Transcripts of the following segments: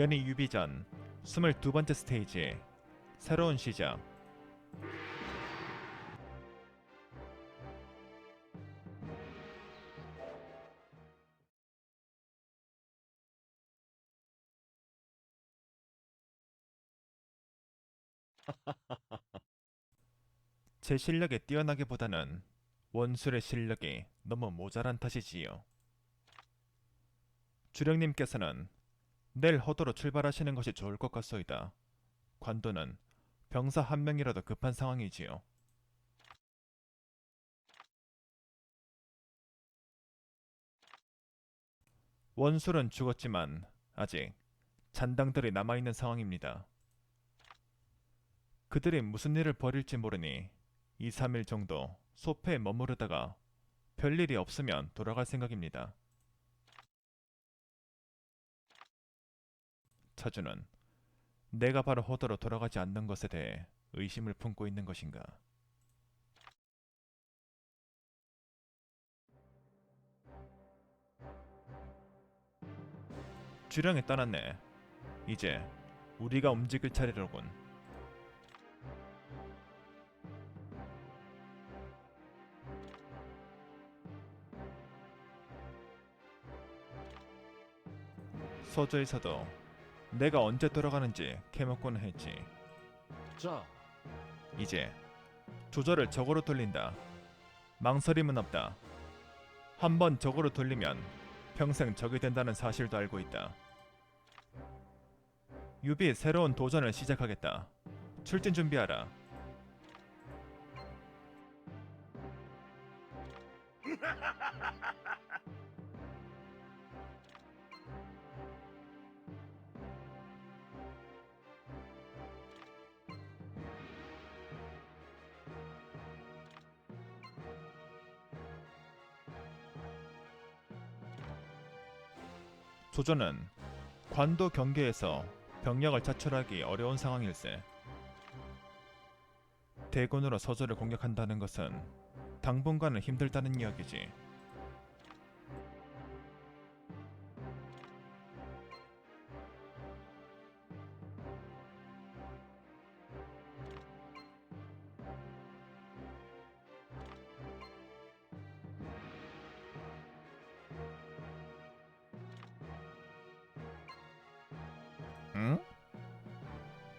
연희 유비전 22번째 스테이지 새로운 시작 제 실력에 뛰어나기보다는 원술의 실력이 너무 모자란 탓이지요. 주령님께서는 내일 허도로 출발하시는 것이 좋을 것 같소이다. 관도는 병사 한 명이라도 급한 상황이지요. 원술은 죽었지만 아직 잔당들이 남아있는 상황입니다. 그들이 무슨 일을 벌일지 모르니 2, 3일 정도 소패에 머무르다가 별일이 없으면 돌아갈 생각입니다. 차주는 내가 바로 호도로 돌아가지 않는 것에 대해 의심을 품고 있는 것인가? 주령이 떠났네. 이제 우리가 움직일 차례로군. 서조에서도 내가 언제 돌아가는지 캐먹고는 했지. 자, 이제 조절을 적으로 돌린다. 망설임은 없다. 한번 적으로 돌리면 평생 적이 된다는 사실도 알고 있다. 유비 새로운 도전을 시작하겠다. 출진 준비하라. 조조는 관도 경계에서 병력을 차출하기 어려운 상황일세. 대군으로 서조를 공격한다는 것은 당분간은 힘들다는 이야기지.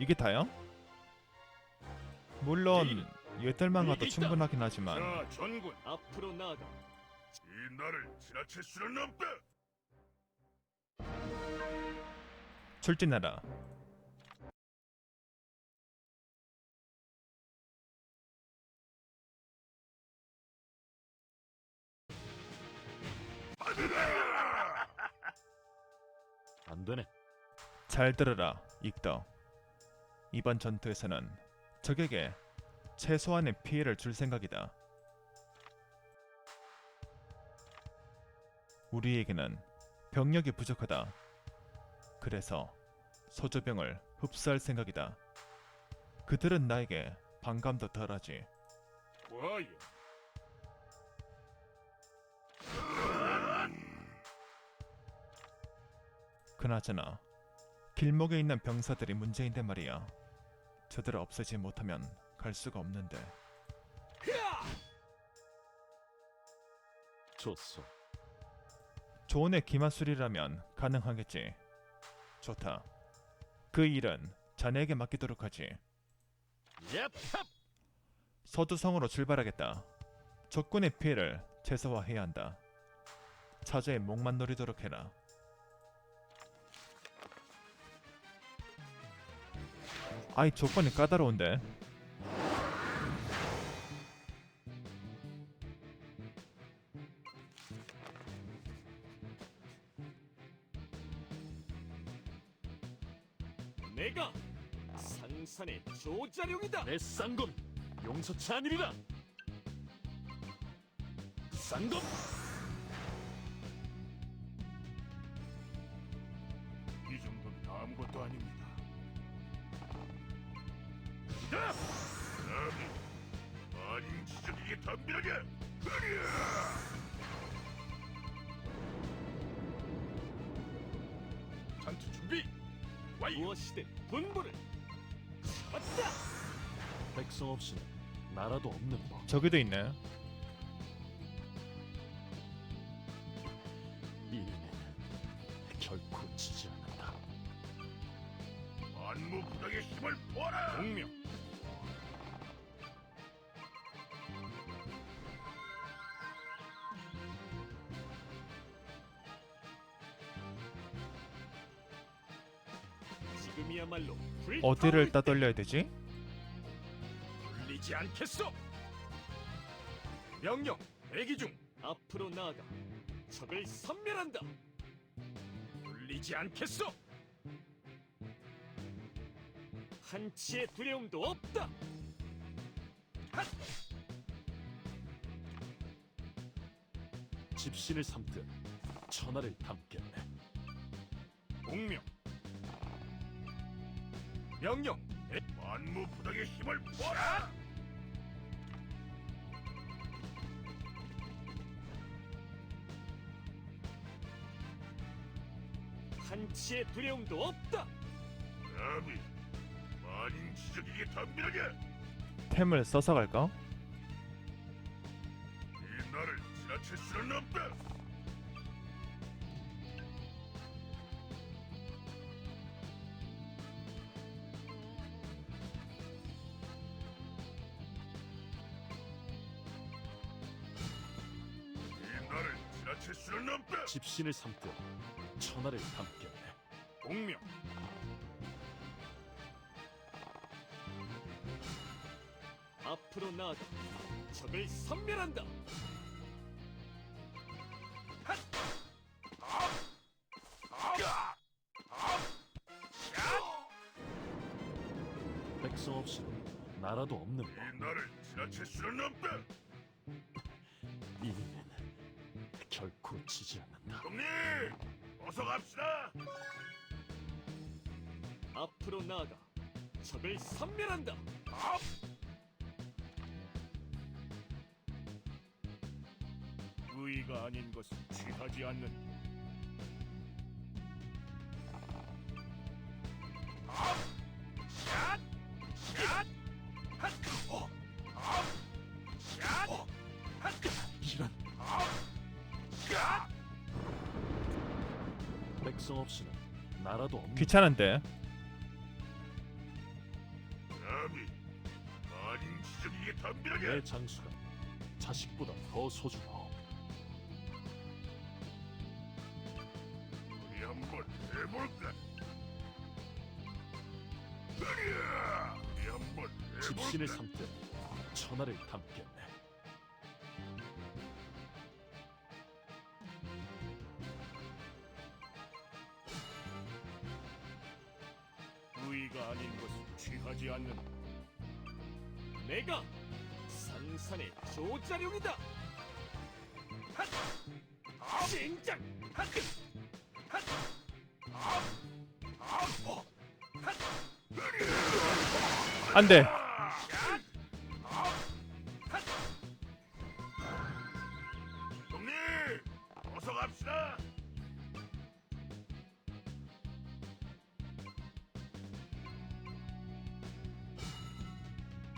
이게 다야? 물론 얘들만 가도 충분하긴 하지만 자, 전군, 앞으로 나아가. 이 나를 지나칠 수는 없다. 출진하라. 안 되네. 잘 들으라, 익덕. 이번 전투에서는 적에게 최소한의 피해를 줄 생각이다. 우리에게는 병력이 부족하다. 그래서 소조병을 흡수할 생각이다. 그들은 나에게 반감도 덜하지. 그나저나 길목에 있는 병사들이 문제인데 말이야. 저들을 없애지 못하면 갈 수가 없는데. 좋소. 조언의 기마술이라면 가능하겠지. 좋다. 그 일은 자네에게 맡기도록 하지. 얍! 서두성으로 출발하겠다. 적군의 피해를 최소화해야 한다. 차저의 목만 노리도록 해라. 아이 조건이 까다로운데. 내가 상산의 조자룡이다. 내 쌍검 용서치 않으리라. 쌍검. 이 정도는 아무것도 아닙니다. 자, 감히 아닌 지적에게 덤비라게. 으랴! 전투 준비. 완료. 무엇이든 분부를 잡았다. 백성 없이는 나라도 없는 법. 저기도 있네. 지금이야말로 어디를 따돌려야 되지? 불리지 않겠어. 명령 대기 중. 앞으로 나아가 적을 섬멸한다. 불리지 않겠어. 한치의 두려움도 없다. 핫! 집신을 삼듯 천하를 담겠네. 공명. 명령. 만무부당의 힘을 보아라. 한치의 두려움도 없다. 감히 만인 지적에게 덤비라냐? 템을 써서 갈까? 이 나를 지나칠 수는 없다. 집신을 삼듯 천하를 담겠네. 공명. 앞으로 나아가 적을 섬멸한다. 백성 없이는 나라도 없는 법. 이 나를 지나칠 수는 없다. 어서 갑시다. 앞으로 나아가 적을 섬멸한다. 의가 아닌 것은 취하지 않는. 이런 백성 없이는 나라도 없는 귀찮은데. 감히 만인 덤비라냐? 내 장수가 자식보다 더 소중하오. 우리 한번 해볼까? 으랴! 우리 한번 집신을 해볼까? 삼듯 천하를 담겠네. 취하지 않는. 내가 상산의 조자룡이다. 핫! 젠장! 핫! 핫! 안 돼.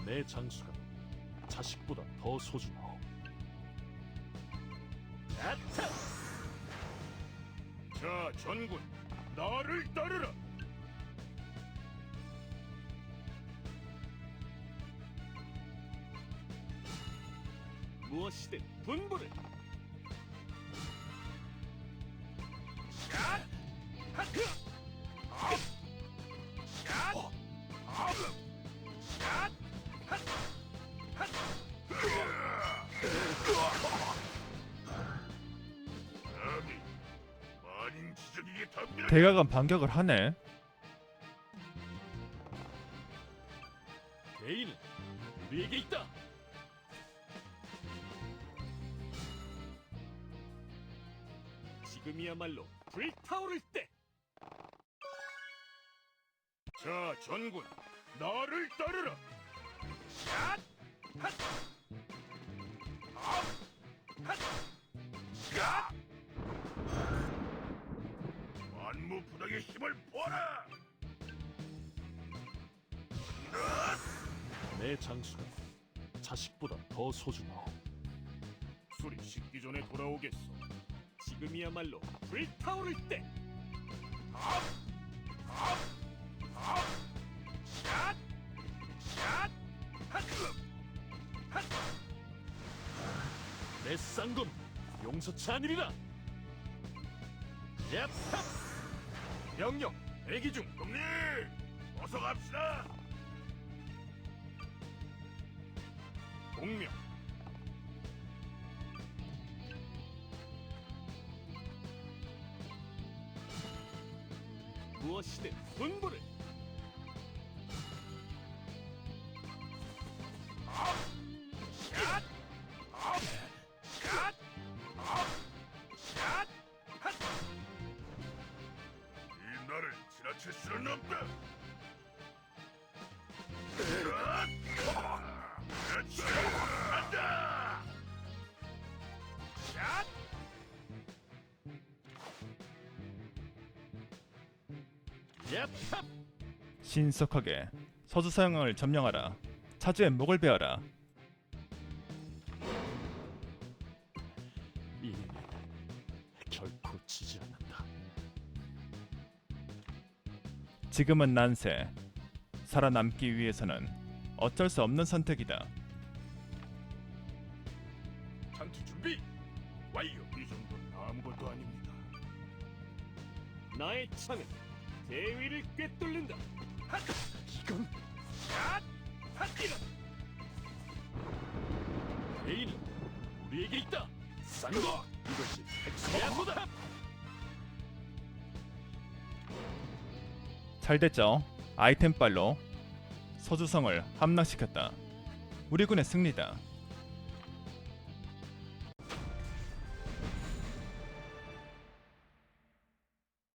내 장수가 자식보다 더 소중하오. 아차! 자, 전군, 나를 따르라. 무엇이든 분부를 감히 대각은 반격을 하네. 개인은 우리에게 있다. 지금이야말로 불타오를 때. 자, 전군, 나를 따르라. 만무부당의 힘을 보아라. 내 장수는 자식보다 더 소중하오. 술이 식기 전에 돌아오겠어. 지금이야말로 불타오를 때. 샷! 샷! 핫! 핫! 내 쌍검 용서치 않으리라. 얍! 명령 대기 중. 형님, 어서 갑시다. 공명. 무엇이든 분부를. 신속하게 서주 서양을 점령하라. 차주의 목을 베어라. 이 결코 지지 않는다. 지금은 난세. 살아남기 위해서는 어쩔 수 없는 선택이다. 전투 준비 완료. 이 정도는 아무것도 아닙니다. 나의 창은 대위를 꿰뚫는다. 핫! 이건! 핫! 레인은 우리에게 있다. 쌍검 이것이 백성보다 잘 됐죠. 아이템빨로 서주성을 함락시켰다. 우리 군의 승리다.